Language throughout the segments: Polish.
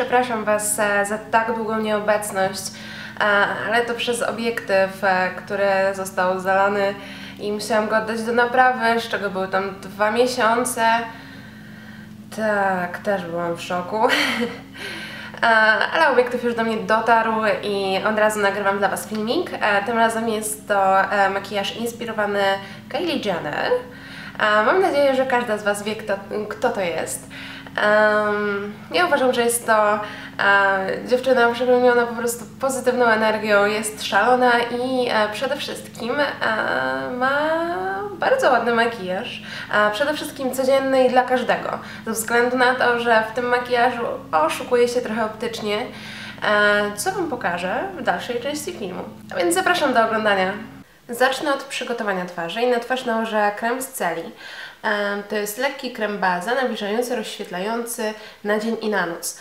Przepraszam Was e, za tak długą nieobecność, e, ale to przez obiektyw, e, który został zalany i musiałam go oddać do naprawy, z czego były tam dwa miesiące. Tak, też byłam w szoku. Ale obiektyw już do mnie dotarł i od razu nagrywam dla Was filmik. Tym razem jest to makijaż inspirowany Kylie Jenner. Mam nadzieję, że każda z Was wie, kto, kto to jest. Em, ja uważam, że jest to e, dziewczyna przepełniona po prostu pozytywną energią, jest szalona i e, przede wszystkim e, ma bardzo ładny makijaż. Przede wszystkim codzienny i dla każdego. Ze względu na to, że w tym makijażu oszukuje się trochę optycznie, co Wam pokażę w dalszej części filmu. A więc zapraszam do oglądania. Zacznę od przygotowania twarzy i na twarz nałożę krem z celi. To jest lekki krem baza, nawilżający, rozświetlający na dzień i na noc.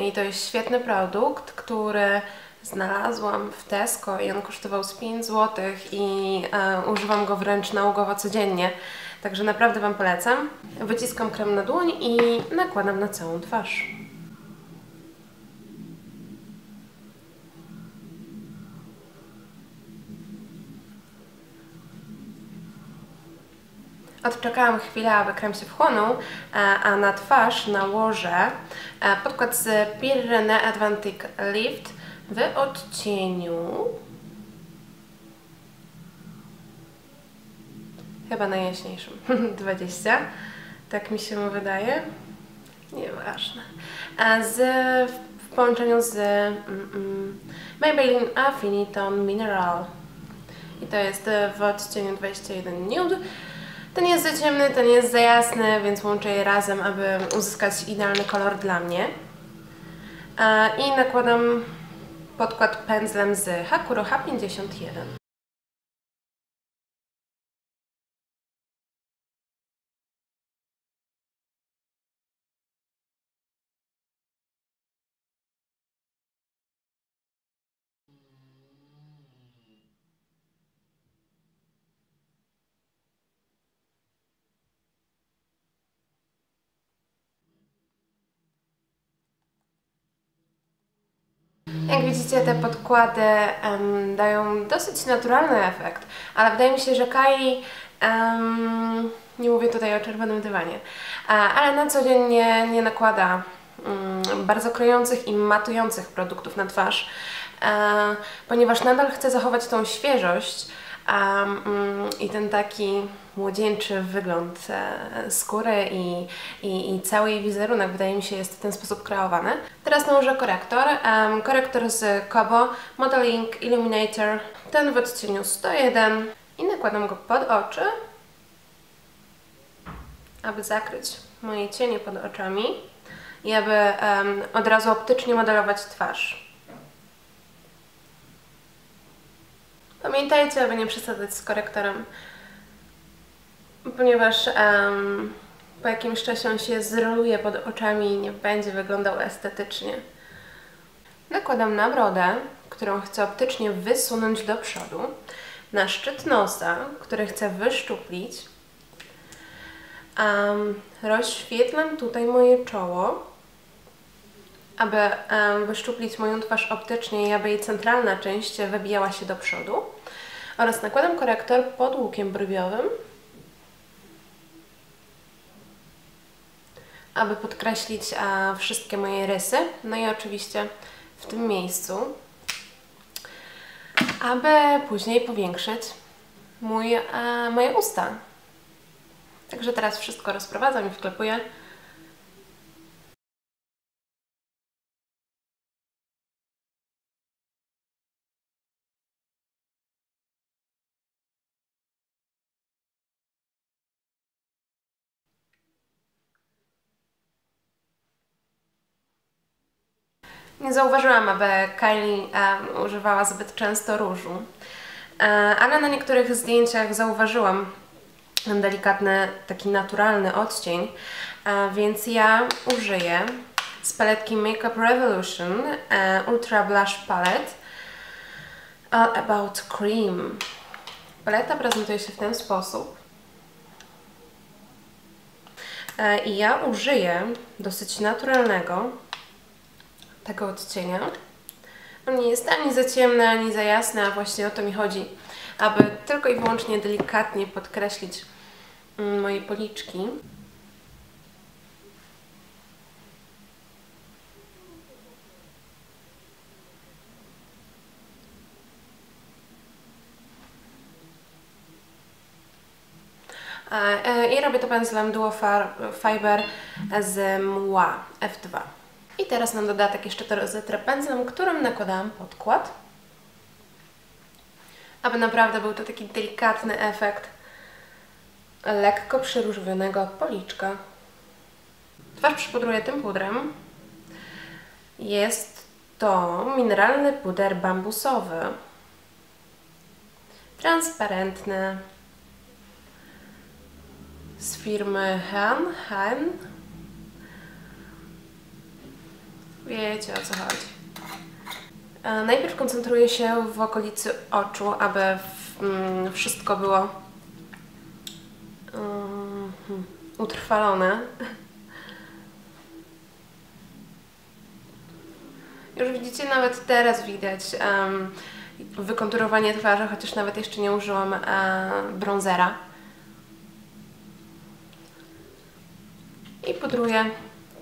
I to jest świetny produkt, który znalazłam w Tesco i on kosztował z 5 zł i e, używam go wręcz nałogowo codziennie. Także naprawdę Wam polecam. Wyciskam krem na dłoń i nakładam na całą twarz. Odczekałam chwilę, aby krem się wchłonął, e, a na twarz nałożę e, podkład z Pirene Advantic Lift w odcieniu. Chyba najjaśniejszym. 20, tak mi się wydaje. Nieważne. Z, w połączeniu z mm, mm, Maybelline Affiniton Mineral. I to jest w odcieniu 21 nude ten jest za ciemny, ten jest za jasny, więc łączę je razem, aby uzyskać idealny kolor dla mnie. E, I nakładam podkład pędzlem z Hakuro H51. Jak widzicie, te podkłady em, dają dosyć naturalny efekt, ale wydaje mi się, że Kylie, em, nie mówię tutaj o czerwonym dywanie, ale na co dzień nie, nie nakłada mm, bardzo krojących i matujących produktów na twarz, e, ponieważ nadal chcę zachować tą świeżość mm, i ten taki młodzieńczy wygląd e, skóry i, i, i cały jej wizerunek wydaje mi się jest w ten sposób kreowany. Teraz nałożę korektor. Em, korektor z Kobo Modeling Illuminator, ten w odcieniu 101 i nakładam go pod oczy, aby zakryć moje cienie pod oczami i aby em, od razu optycznie modelować twarz. Pamiętajcie, aby nie przesadzać z korektorem, ponieważ em, po jakimś czasie on się zroluje pod oczami i nie będzie wyglądał estetycznie. Nakładam na brodę, którą chcę optycznie wysunąć do przodu, na szczyt nosa, który chcę wyszczuplić. Um, rozświetlam tutaj moje czoło, aby um, wyszczuplić moją twarz optycznie i aby jej centralna część wybijała się do przodu. Oraz nakładam korektor pod łukiem brwiowym, aby podkreślić a, wszystkie moje rysy. No i oczywiście w tym miejscu, aby później powiększyć mój, a, moje usta. Także teraz wszystko rozprowadzam i wklepuję. Nie zauważyłam, aby Kylie um, używała zbyt często różu, e, ale na niektórych zdjęciach zauważyłam ten delikatny, taki naturalny odcień, e, więc ja użyję z paletki Makeup Revolution e, Ultra Blush Palette All About Cream. Paleta prezentuje się w ten sposób. I ja użyję dosyć naturalnego tego odcienia. On nie jest ani za ciemny, ani za jasny, a właśnie o to mi chodzi, aby tylko i wyłącznie delikatnie podkreślić mm, moje policzki. E, I robię to pędzlem Duo Fiber z Mła F2. I teraz na dodatek jeszcze to rozetrę pędzlem, którym nakładałam podkład. Aby naprawdę był to taki delikatny efekt lekko przyróżowionego policzka. Twarz przypudruję tym pudrem. Jest to mineralny puder bambusowy. Transparentny, z firmy Han, Han. Wiecie o co chodzi. E, najpierw koncentruję się w okolicy oczu, aby mm, wszystko było um, utrwalone. Już widzicie, nawet teraz widać um, wykonturowanie twarzy, chociaż nawet jeszcze nie użyłam um, bronzera. i pudruję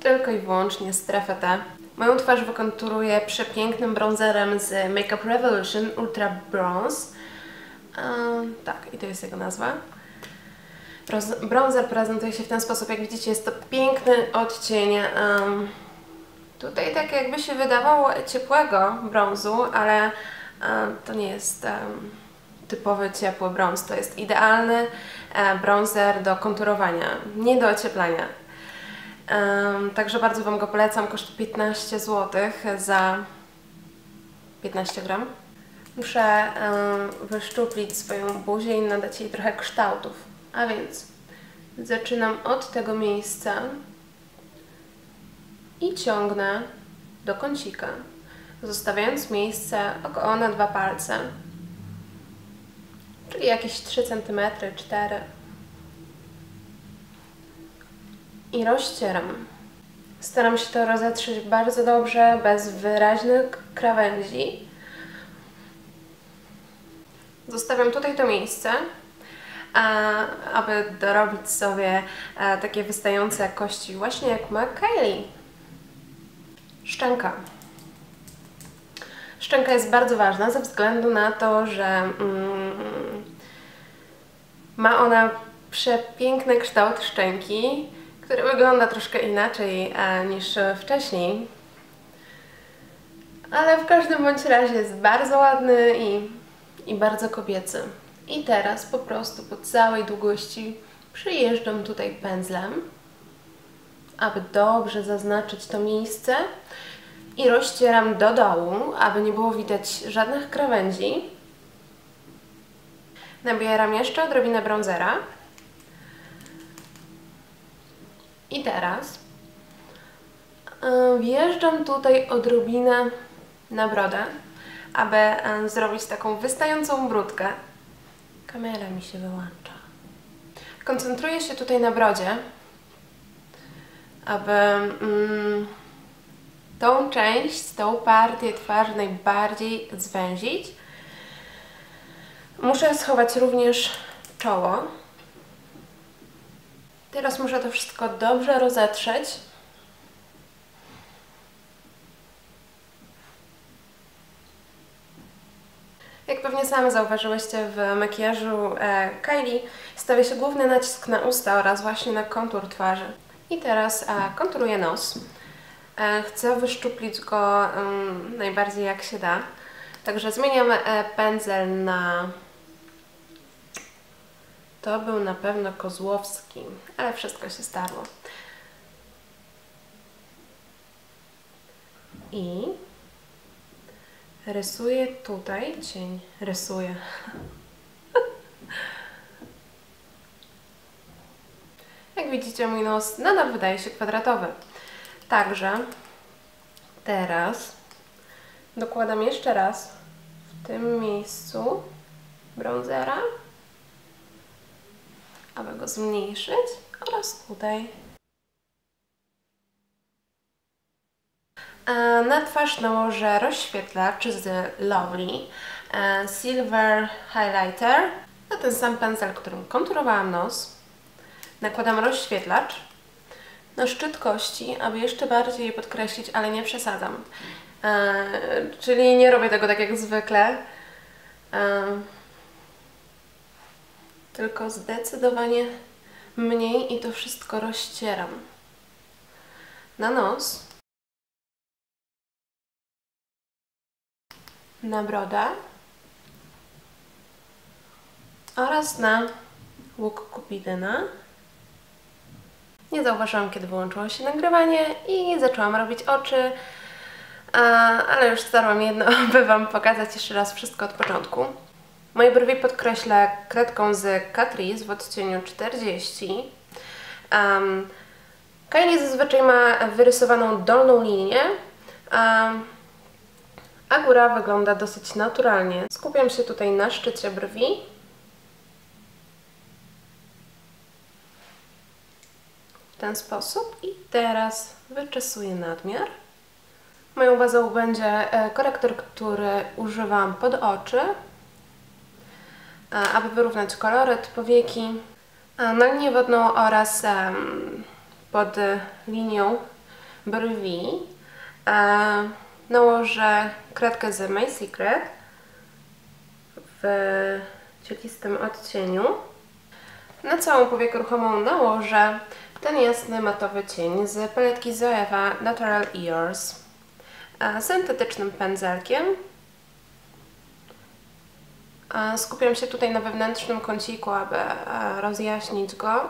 tylko i wyłącznie strefę T. Moją twarz wykonturuję przepięknym bronzerem z Makeup Revolution Ultra Bronze. Um, tak, i to jest jego nazwa. Bronzer prezentuje się w ten sposób, jak widzicie jest to piękny odcień um, tutaj tak jakby się wydawało ciepłego brązu, ale um, to nie jest typowy ciepły brąz, to jest idealny um, bronzer do konturowania, nie do ocieplania. Także bardzo Wam go polecam. Kosztuje 15 zł za 15 gram. Muszę wyszczuplić swoją buzię i nadać jej trochę kształtów. A więc zaczynam od tego miejsca i ciągnę do kącika, zostawiając miejsce około na dwa palce, czyli jakieś 3 cm, 4 i rozcieram. Staram się to rozetrzeć bardzo dobrze, bez wyraźnych krawędzi. Zostawiam tutaj to miejsce, aby dorobić sobie e, takie wystające kości, właśnie jak ma Kylie. Szczęka. Szczęka jest bardzo ważna ze względu na to, że mm, ma ona przepiękny kształt szczęki, który wygląda troszkę inaczej e, niż wcześniej. Ale w każdym bądź razie jest bardzo ładny i, i bardzo kobiecy. I teraz po prostu po całej długości przyjeżdżam tutaj pędzlem, aby dobrze zaznaczyć to miejsce i rozcieram do dołu, aby nie było widać żadnych krawędzi. Nabieram jeszcze odrobinę bronzera. I teraz e, wjeżdżam tutaj odrobinę na brodę, aby e, zrobić taką wystającą brudkę. Kamera mi się wyłącza. Koncentruję się tutaj na brodzie, aby mm, tą część, tą partię twarzy najbardziej zwęzić. Muszę schować również czoło. Teraz muszę to wszystko dobrze rozetrzeć. Jak pewnie same zauważyłyście w makijażu e, Kylie, stawia się główny nacisk na usta oraz właśnie na kontur twarzy. I teraz e, konturuję nos. E, chcę wyszczuplić go um, najbardziej jak się da. Także zmieniam pędzel na to był na pewno Kozłowski, ale wszystko się starło. I rysuję tutaj cień. Rysuję. Jak widzicie, mój nos nadal wydaje się kwadratowy. Także teraz dokładam jeszcze raz w tym miejscu bronzera aby go zmniejszyć oraz tutaj. E, Na twarz nałożę rozświetlacz z Lovely e, Silver Highlighter na ten sam pędzel, którym konturowałam nos. Nakładam rozświetlacz na szczyt kości, aby jeszcze bardziej je podkreślić, ale nie przesadzam. E, czyli nie robię tego tak jak zwykle, tylko zdecydowanie mniej i to wszystko rozcieram. Na nos, na brodę oraz na łuk kupidyna. Nie zauważyłam, kiedy wyłączyło się nagrywanie i zaczęłam robić oczy, ale już starłam jedno, by Wam pokazać jeszcze raz wszystko od początku. Moje brwi podkreślę kredką z Catrice w odcieniu 40. Um, Kylie zazwyczaj ma wyrysowaną dolną linię, um, a góra wygląda dosyć naturalnie. Skupiam się tutaj na szczycie brwi. W ten sposób i teraz wyczesuję nadmiar. Moją bazą będzie e, korektor, który używam pod oczy, aby wyrównać koloryt powieki, e, na linię wodną oraz pod linią brwi nałożę kredkę z My Secret w cielistym odcieniu. Na całą powiekę ruchomą nałożę ten jasny matowy cień z paletki Zoeva Natural Ears syntetycznym pędzelkiem. Skupiam się tutaj na wewnętrznym kąciku, aby rozjaśnić go.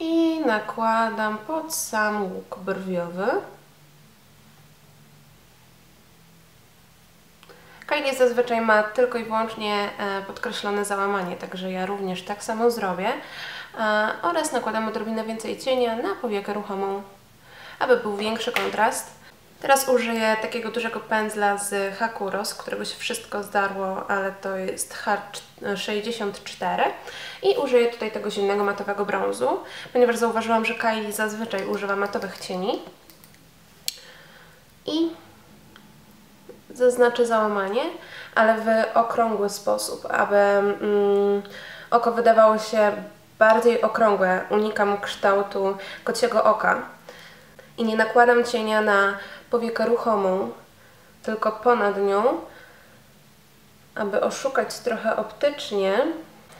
I nakładam pod sam łuk brwiowy. Kylie zazwyczaj ma tylko i wyłącznie podkreślone załamanie, także ja również tak samo zrobię. Oraz nakładam odrobinę więcej cienia na powiekę ruchomą, aby był większy kontrast. Teraz użyję takiego dużego pędzla z Hakuro, z którego się wszystko zdarło, ale to jest H64 i użyję tutaj tego zimnego matowego brązu, ponieważ zauważyłam, że Kylie zazwyczaj używa matowych cieni. I zaznaczę załamanie, ale w okrągły sposób, aby mm, oko wydawało się bardziej okrągłe. Unikam kształtu kociego oka. I nie nakładam cienia na powiekę ruchomą, tylko ponad nią, aby oszukać trochę optycznie.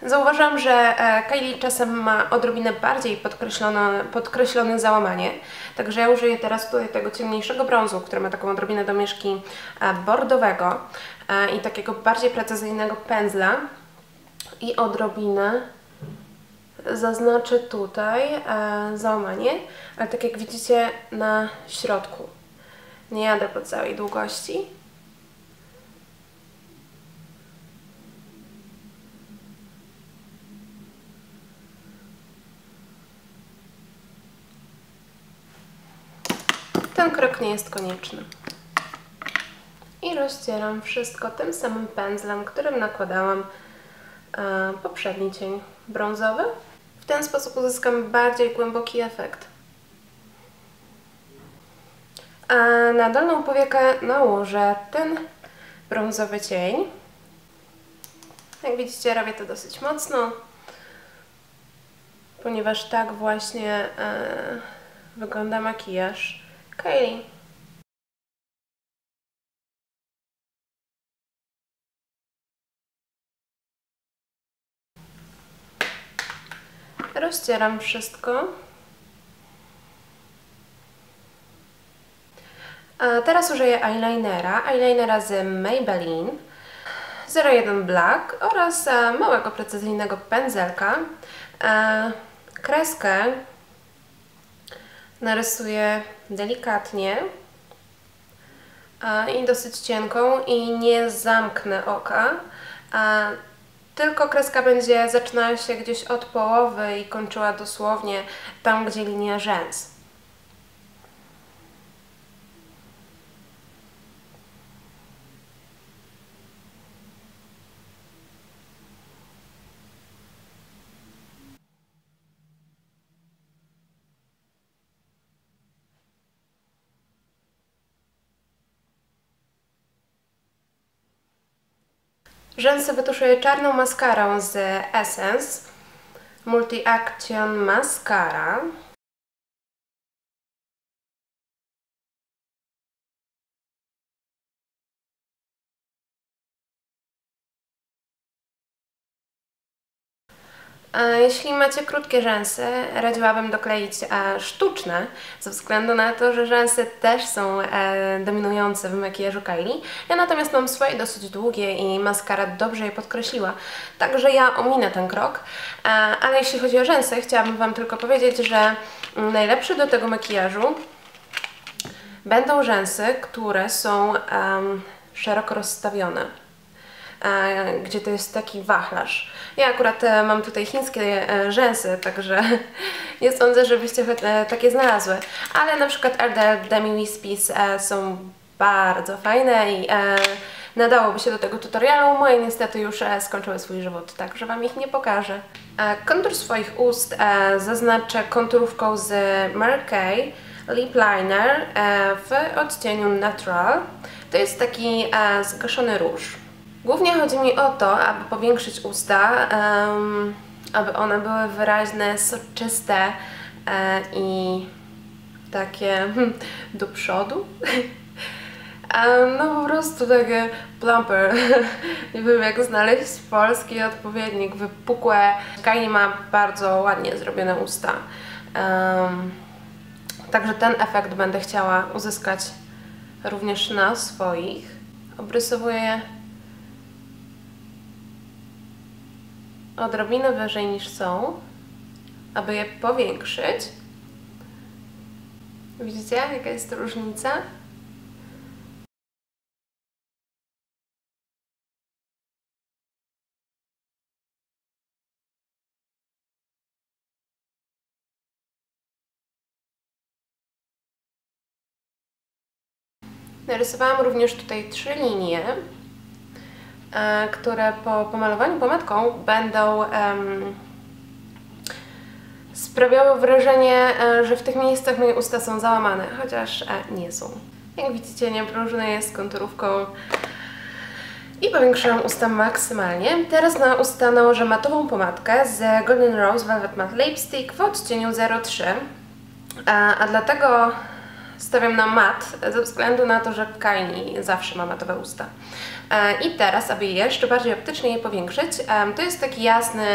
Zauważam, że e, Kylie czasem ma odrobinę bardziej podkreślone, podkreślone załamanie, także ja użyję teraz tutaj tego ciemniejszego brązu, który ma taką odrobinę domieszki e, bordowego e, i takiego bardziej precyzyjnego pędzla i odrobinę zaznaczę tutaj e, załamanie, ale tak jak widzicie na środku. Nie jadę po całej długości. Ten krok nie jest konieczny. I rozcieram wszystko tym samym pędzlem, którym nakładałam e, poprzedni cień brązowy. Ten sposób uzyskam bardziej głęboki efekt. A na dolną powiekę nałożę ten brązowy cień. Jak widzicie robię to dosyć mocno, ponieważ tak właśnie e, wygląda makijaż Kylie. Rozcieram wszystko. A teraz użyję eyelinera, eyelinera z Maybelline 01 Black oraz e, małego precyzyjnego pędzelka. E, kreskę narysuję delikatnie e, i dosyć cienką i nie zamknę oka. Tylko kreska będzie zaczynała się gdzieś od połowy i kończyła dosłownie tam, gdzie linia rzęs. Rzęsy wytuszuję czarną maskarą z Essence Multi Action Mascara. Jeśli macie krótkie rzęsy, radziłabym dokleić e, sztuczne, ze względu na to, że rzęsy też są e, dominujące w makijażu Kylie. Ja natomiast mam swoje dosyć długie i maskara dobrze je podkreśliła, także ja ominę ten krok. E, ale jeśli chodzi o rzęsy, chciałabym Wam tylko powiedzieć, że najlepsze do tego makijażu będą rzęsy, które są szeroko rozstawione gdzie to jest taki wachlarz. Ja akurat e, mam tutaj chińskie e, rzęsy, także nie sądzę, żebyście e, takie znalazły. Ale na przykład RDL Demi Wispies są bardzo fajne i nadałoby się do tego tutorialu. Moje niestety już skończyły swój żywot, także Wam ich nie pokażę. Kontur swoich ust zaznaczę konturówką z Mary Kay Lip Liner w odcieniu Natural. To jest taki zgaszony róż. Głównie chodzi mi o to, aby powiększyć usta, um, aby one były wyraźne, soczyste e, i takie hmm, do przodu. no po prostu takie plumper. Nie wiem jak znaleźć polski odpowiednik. Wypukłe. Kylie ma bardzo ładnie zrobione usta. Um, także ten efekt będę chciała uzyskać również na swoich. Obrysowuję odrobinę wyżej niż są, aby je powiększyć. Widzicie, jaka jest różnica? Narysowałam również tutaj trzy linie które po pomalowaniu pomadką będą sprawiały wrażenie, e, że w tych miejscach moje usta są załamane, chociaż e, nie są. Jak widzicie, nie próżne jest konturówką i powiększyłam usta maksymalnie. Teraz na usta nałożę matową pomadkę z Golden Rose Velvet Matte Lipstick w odcieniu 03. A, a dlatego stawiam na mat, ze względu na to, że Kylie zawsze ma matowe usta. E, I teraz, aby jeszcze bardziej optycznie je powiększyć, e, to jest taki jasny,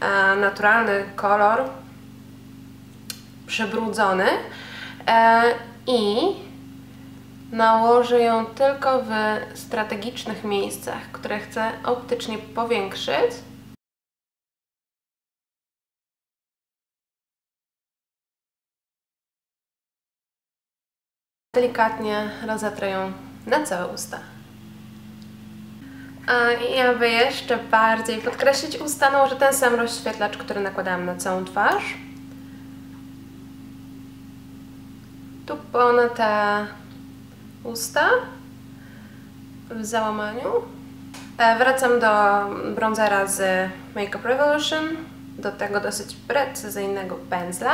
e, naturalny kolor, przebrudzony i nałożę ją tylko w strategicznych miejscach, które chcę optycznie powiększyć. Delikatnie rozetrę ją na całe usta. I aby jeszcze bardziej podkreślić usta, nałożę ten sam rozświetlacz, który nakładałam na całą twarz. Tu te usta w załamaniu. E, wracam do bronzera z Makeup Revolution, do tego dosyć precyzyjnego pędzla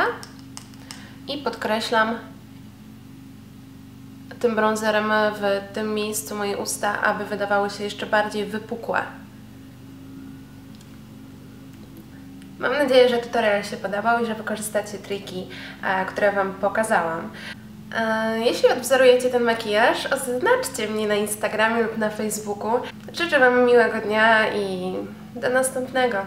i podkreślam tym bronzerem w tym miejscu moje usta, aby wydawały się jeszcze bardziej wypukłe. Mam nadzieję, że tutorial się podobał i że wykorzystacie triki, e, które Wam pokazałam. E, jeśli odwzorujecie ten makijaż, oznaczcie mnie na Instagramie lub na Facebooku. Życzę Wam miłego dnia i do następnego.